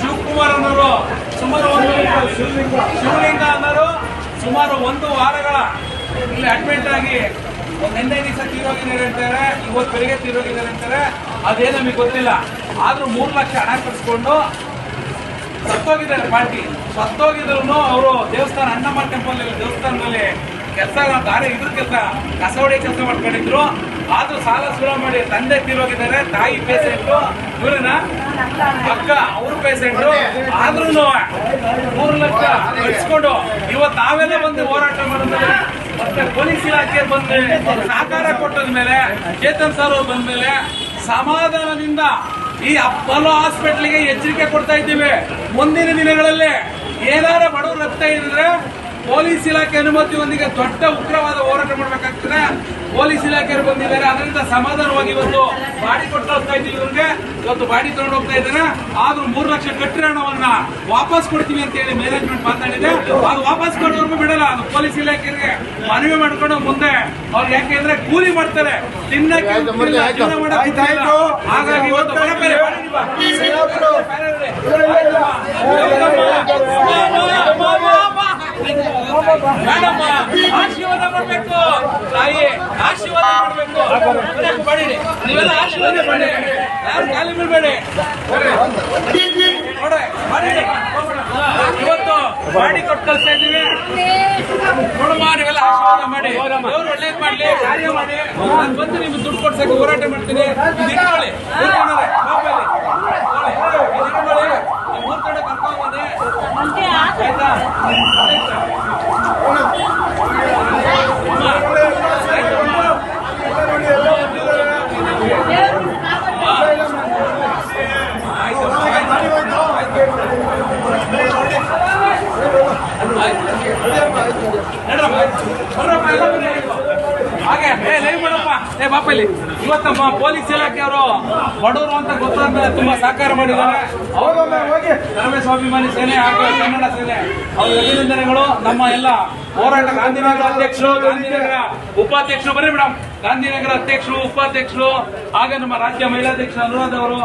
ಶಿವಕುಮಾರ್ ಅನ್ನೋರು ಸುಮಾರು ಒಂದು ಶಿವಲಿಂಗ ಅನ್ನೋರು ಸುಮಾರು ಒಂದು ವಾರಗಳ ಇಲ್ಲಿ ಅಡ್ಮಿಟ್ ಆಗಿ ನಿನ್ನೆ ದಿವಸ ತೀರೋಗಿದ್ದಾರೆ ಅಂತಾರೆ, ಇವತ್ತು ಬೆಳಿಗ್ಗೆ ತೀರೋಗಿದ್ದಾರೆ ಅಂತಾರೆ. ಅದೇ ನಮಗೆ ಗೊತ್ತಿಲ್ಲ. ಆದರೂ ಮೂರು ಲಕ್ಷ ಹಣ ಕಟ್ಸ್ಕೊಂಡು ಸತ್ತೋಗಿದ್ದಾರೆ ಪಾರ್ಟಿ. ಸತ್ತೋಗಿದ್ರು ಅವರು ದೇವಸ್ಥಾನ ಅಣ್ಣಮ್ಮ ಟೆಂಪಲ್ ದೇವಸ್ಥಾನದಲ್ಲಿ ಕೆಲಸ, ದಾರಿ ಇದ್ರ ಕೆಲಸ ಕಸ ಹೊಡಿ ಕೆಲಸ ಮಾಡ್ಕೊಂಡಿದ್ರು. ಆದ್ರೂ ಸಾಲ ಸುಲ ಮಾಡಿ ತಂದೆ ತೀರೋಗಿದ್ದಾರೆ, ತಾಯಿ ಪೇಷೆಂಟು ಇವ್ರನ್ನ ಅಕ್ಕ ಅವ್ರ ಪೇಷೆಂಟು ಆದ್ರೂ ಮೂರು ಲಕ್ಷ ಕಟ್ಸ್ಕೊಂಡು ಇವತ್ತು ನಾವೆಲ್ಲ ಬಂದು ಹೋರಾಟ ಮಾಡಿದ್ರೆ ಮತ್ತೆ ಪೊಲೀಸ್ ಇಲಾಖೆ ಬಂದು ಸಹಕಾರ ಕೊಟ್ಟದ ಮೇಲೆ, ಚೇತನ್ ಸರ್ ಅವ್ರು ಬಂದ್ಮೇಲೆ ಸಮಾಧಾನದಿಂದ ಈ ಅಪ್ಪಲೋ ಹಾಸ್ಪಿಟ್ಲಿಗೆ ಎಚ್ಚರಿಕೆ ಕೊಡ್ತಾ ಇದ್ದೀವಿ. ಮುಂದಿನ ದಿನಗಳಲ್ಲಿ ಏನಾರ ಬಡವರು ರಕ್ತ ಇದ್ರೆ ಪೊಲೀಸ್ ಇಲಾಖೆ ಅನುಮತಿಯೊಂದಿಗೆ ದೊಡ್ಡ ಉಗ್ರವಾದ ಹೋರಾಟ ಮಾಡಬೇಕಾಗ್ತದೆ. ಪೊಲೀಸ್ ಇಲಾಖೆಯವರು ಬಂದಿದ್ದಾರೆ. ಅದರಿಂದ ಸಮಾಧಾನವಾಗಿ ಇವತ್ತು ಬಾಡಿ ಕೊಟ್ಟು ಹೋಗ್ತಾ ಇದ್ದೀವಿ ಇವ್ರಿಗೆ. ಇವತ್ತು ಬಾಡಿ ತಗೊಂಡು ಹೋಗ್ತಾ ಇದ್ದಾರೆ ಆದ್ರೂ ಮೂರು ಲಕ್ಷ ಕಟ್ಟಿರ ಹಣವನ್ನ ವಾಪಸ್ ಕೊಡ್ತೀವಿ ಅಂತ ಹೇಳಿ ಮ್ಯಾನೇಜ್ಮೆಂಟ್ ಮಾತಾಡಿದೆ. ಅದು ವಾಪಸ್ ಕೊಡೋರ್ಗು ಬಿಡಲ್ಲ. ಅದು ಪೊಲೀಸ್ ಇಲಾಖೆಗೆ ಮನವಿ ಮಾಡ್ಕೊಂಡು ಮುಂದೆ ಅವ್ರು ಯಾಕೆಂದ್ರೆ ಕೂಲಿ ಮಾಡ್ತಾರೆ. ತಿನ್ನಕ್ಕೆ. ಹಾಗಾಗಿ ಇವತ್ತು ಮೇಡಮ್ಮ ಆಶೀರ್ವಾದ ಮಾಡಬೇಕು ತಾಯಿ, ಆಶೀರ್ವಾದ ಮಾಡಬೇಕು ಮಾಡಿ ನೀವೆಲ್ಲ ಆಶೀರ್ವಾದ ಮಾಡಿ ಯಾರು ಖಾಲಿ ಬಿಡಬೇಡಿ ಇವತ್ತು ಬಾಡಿ ಕೊಟ್ಟು ಕಳ್ಸ್ತಾ ಇದೀವಿ ನೋಡಮ್ಮ, ನೀವೆಲ್ಲ ಆಶೀರ್ವಾದ ಮಾಡಿ. ಅವ್ರು ಒಳ್ಳೇದು ಮಾಡ್ಲಿ, ಕಾರ್ಯ ಮಾಡಿ. ನಾನು ಬಂದು ನಿಮ್ಗೆ ದುಡ್ಡು ಕೊಡ್ಸಕ್ಕೆ ಹೋರಾಟ ಮಾಡ್ತೀನಿ. ಇದು ಇಟ್ಕೊಳ್ಳಿ ಇಟ್ಕೊಂಡ್ರೆ ಪಾಪಲ್ಲಿ. ತಗೊಳ್ಳಿ. ಇದು ಇಟ್ಕೊಳ್ಳಿ. ಈ ಮೂರ್ ಕಡೆ ಕರ್ಕೊಂಡ್ ಬನ್ನಿ. ಆಯ್ತಾ ಆಯ್ತಾ? ನಡ್ರಪ್ಪ. ಬರ್ರಪ್ಪ, ಎಲ್ಲ ಬನ್ನಿ. ಹಾಗೆ ಏ ಲೈವ್ ಮಾಡಪ್ಪ ಏ ಬಾಪ ಇಲ್ಲಿ ಇವತ್ತಮ್ಮ ಪೊಲೀಸ್ ಇಲಾಖೆಯವರು ಬಡವರು ಅಂತ ಗೊತ್ತಾದ್ಮೇಲೆ ತುಂಬಾ ಸಹಕಾರ ಮಾಡಿದ್ದಾರೆ. ಹೋಗಿ ಧರ್ಮ ಸ್ವಾಭಿಮಾನಿ ಸೇನೆ ಹಾಗೂ ಕನ್ನಡ ಸೇನೆ, ಅವರ ಅಭಿನಂದನೆಗಳು. ನಮ್ಮ ಎಲ್ಲ ಹೋರಾಟ ಗಾಂಧಿನಗರ ಅಧ್ಯಕ್ಷರು, ಗಾಂಧಿನಗರ ಉಪಾಧ್ಯಕ್ಷರು ಬರೀ ಮೇಡಮ್ ಗಾಂಧಿನಗರ ಅಧ್ಯಕ್ಷರು, ಉಪಾಧ್ಯಕ್ಷರು, ಹಾಗೆ ನಮ್ಮ ರಾಜ್ಯ ಮಹಿಳಾಧ್ಯಕ್ಷ ಅನುರಾಧ ಅವರು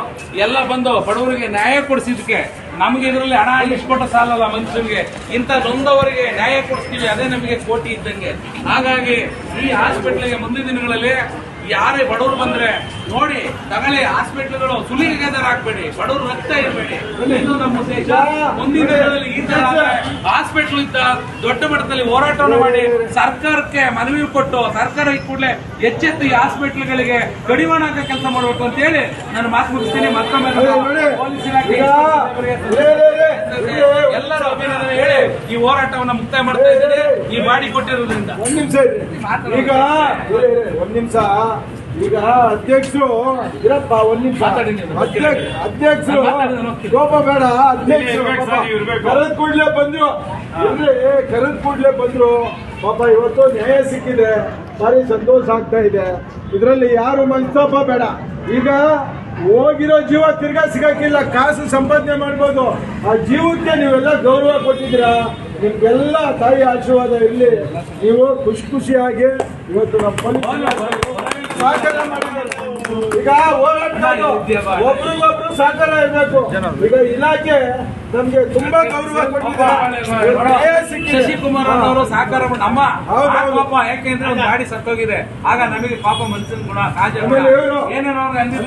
ಎಲ್ಲ ಬಂದು ಬಡವರಿಗೆ ನ್ಯಾಯ ಕೊಡಿಸಿದಕ್ಕೆ ನಮಗೆ ಇದರಲ್ಲಿ ಹಣ ಇಸ್ಕೊಟ್ಟ ಸಾಲಲ್ಲ ಮನುಷ್ಯನಿಗೆ. ಇಂಥ ನೊಂದವರಿಗೆ ನ್ಯಾಯ ಕೊಡಿಸ್ತೀವಿ ಅದೇ ನಮಗೆ ಕೋಟಿ ಇದ್ದಂಗೆ. ಹಾಗಾಗಿ ಈ ಹಾಸ್ಪಿಟ್ಲಿಗೆ ಮುಂದಿನ ದಿನಗಳಲ್ಲಿ ಯಾರೇ ಬಡವರು ಬಂದ್ರೆ ನೋಡಿ, ತಗೊಳ್ಳಿ, ಹಾಸ್ಪಿಟ್ಲ್ಗಳು ಸುಲಿಗೆ ಹಾಕ್ಬೇಡಿ ಬಡವರು ರಕ್ತ ಇರಬೇಡಿ. ಇದು ನಮ್ಮ ಉದ್ದೇಶ. ಮುಂದಿನ ದಿನಗಳಲ್ಲಿ ಈ ತರ ಹಾಸ್ಪಿಟ್ಲ್ ಇದ್ದ ದೊಡ್ಡ ಮಟ್ಟದಲ್ಲಿ ಹೋರಾಟವನ್ನು ಮಾಡಿ ಸರ್ಕಾರಕ್ಕೆ ಮನವಿ ಕೊಟ್ಟು ಸರ್ಕಾರ ಈ ಕೂಡಲೇ ಎಚ್ಚೆತ್ತು ಈ ಹಾಸ್ಪಿಟ್ಲ್ಗಳಿಗೆ ಕಡಿವಾಣ ಹಾಕೋ ಕೆಲಸ ಮಾಡಬೇಕು ಅಂತ ಹೇಳಿ ನಾನು ಮಾತು ಮುಗಿಸ್ತೀನಿ. ಮತ್ತೊಮ್ಮೆ ಪೊಲೀಸ್ ಇಲಾಖೆ ಎಲ್ಲರೂ ಅಭಿನಂದನೆ ಹೇಳಿ ಈ ಹೋರಾಟವನ್ನು ಮುಕ್ತಾಯ ಮಾಡ್ತಾ ಇದ್ದೇನೆ. ಈ ಬಾಡಿ ಕೊಟ್ಟಿರೋದ್ರಿಂದ. ಒಂದ್ ನಿಮಿಷ ಈಗ ಒಂದ್ ನಿಮಿಷ. ಈಗ ಅಧ್ಯಕ್ಷರು ಇರಪ್ಪ ಒಂದ್ ನಿಮಿಷ. ಅಧ್ಯಕ್ಷರು. ಕೋಪ ಬೇಡ ಅಧ್ಯಕ್ಷರು. ಕರೆದ್ ಕೂಡ್ಲೆ ಬಂದ್ರು. ಇರ್ಲಿ ಕರೆದ್ ಕೂಡ್ಲೆ ಬಂದ್ರು. ಪಾಪ ಇವತ್ತು ನ್ಯಾಯ ಸಿಕ್ಕಿದೆ. ಭಾರಿ ಸಂತೋಷ ಆಗ್ತಾ ಇದೆ. ಇದರಲ್ಲಿ ಯಾರು ಮನಸ್ತಾಪ ಬೇಡ. ಈಗ ಹೋಗಿರೋ ಜೀವ ತಿರ್ಗಾ ಸಿಗಕ್ಕಿಲ್ಲ. ಕಾಸು ಸಂಪಾದನೆ ಮಾಡ್ಬೋದು. ಆ ಜೀವಕ್ಕೆ ನೀವೆಲ್ಲ ಗೌರವ ಕೊಟ್ಟಿದ್ದೀರಾ? ನಿಮ್ಗೆಲ್ಲ ತಾಯಿ ಆಶೀರ್ವಾದ ಇರಲಿ. ನೀವು ಖುಷಿ ಖುಷಿಯಾಗಿ ಇವತ್ತು ನಮ್ಮ ಸಹಕಾರ ಮಾಡಿದ್ದಾರೆ ಈಗ ಹೋರಾಟಗಾರರು ಒಬ್ರಿಗೊಬ್ರು ಸಹಕಾರ ಇರಬೇಕು. ಈಗ ಇಲಾಖೆ ನಮ್ಗೆ ತುಂಬಾ ಗೌರವ ಕೊಟ್ಟಿದೆ. ಶಶಿಕುಮಾರ್ ಅವರು ಸಹಕಾರ ನಮ್ಮ. ಪಾಪ ಯಾಕೆಂದ್ರೆ ಒಂದು ಗಾಡಿ ಸತ್ತೋಗಿದೆ. ಆಗ ನಮಗೆ ಪಾಪ ಮನುಷ್ಯನ ಗುಣ ಸಹಜ. ಏನೇನೋ ಗಾಂಧಿ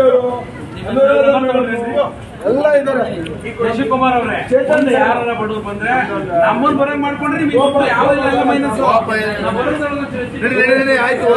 ಅವರು. ಎಲ್ಲ ಇದ್ದಾರೆ. ಶಿವಕುಮಾರ್ ಅವರೇ ಚೇತನ್ ಸರ್. ಬಡವ್ರು ಬಂದ್ರೆ ನಮ್ಮನ್ನ ಬರಂಗ್ ಮಾಡ್ಕೊಂಡ್ರಿ ಎಲ್ಲ ಮೈನಸ್ ಆಯ್ತು?